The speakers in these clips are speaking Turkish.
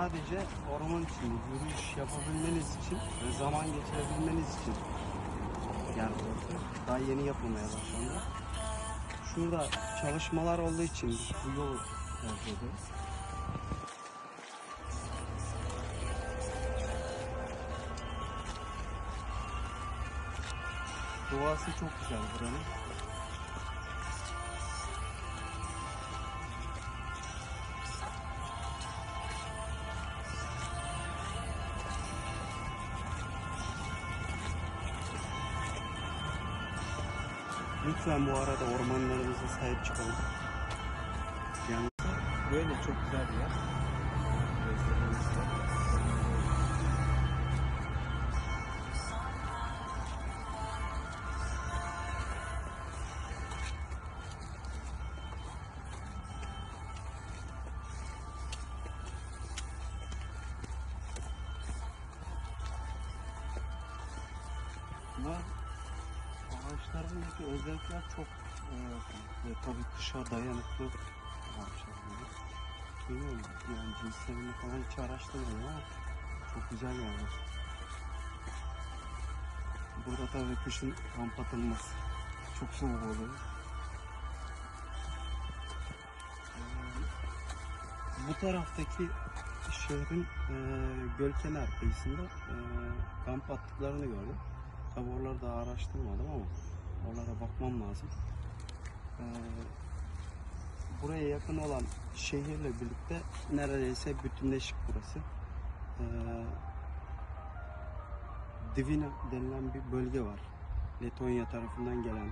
sadece orman için, yürüyüş yapabilmeniz için ve zaman geçirebilmeniz için burası. Daha yeni yapılmaya başlandı. Şurada çalışmalar olduğu için bu yolu tercih ediyoruz. Doğası çok güzel buranın. Lütfen bu arada ormanlarımıza sahip çıkalım. Yani Böyle çok güzel bir yer. bunlar ağaçlarındaki özellikler çok e, ve tabii kışa dayanıklı ağaçlar böyle. Bilmiyorum yani cinslerini falan hiç araştırmadım ama çok güzel yani. Burada tabii kışın kamp atılmaz. Çok soğuk oluyor. Ee, bu taraftaki şehrin e, göl kenar kıyısında e, kamp attıklarını gördüm. Tabi oraları daha araştırmadım ama oralara bakmam lazım. Ee, buraya yakın olan şehirle birlikte neredeyse bütünleşik burası. Ee, Divina denilen bir bölge var. Letonya tarafından gelen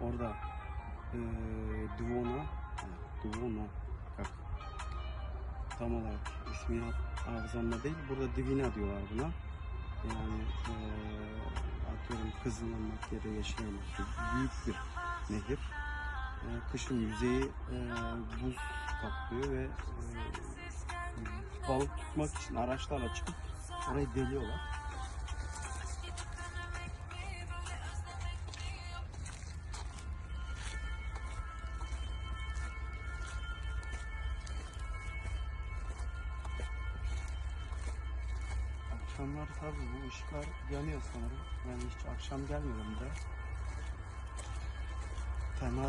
orada e, Dvona Dvona bak tam olarak ismi hafızamda değil. Burada Divina diyorlar buna. Yani e, atıyorum Kızılırmak ya da Yeşilırmak gibi büyük bir nehir. E, kışın yüzeyi e, buz kaplıyor ve e, balık tutmak için araçlarla çıkıp orayı deliyorlar. Akşamlar tabii bu ışıklar yanıyor sanırım. Yani hiç akşam gelmiyorum buraya. Tenha da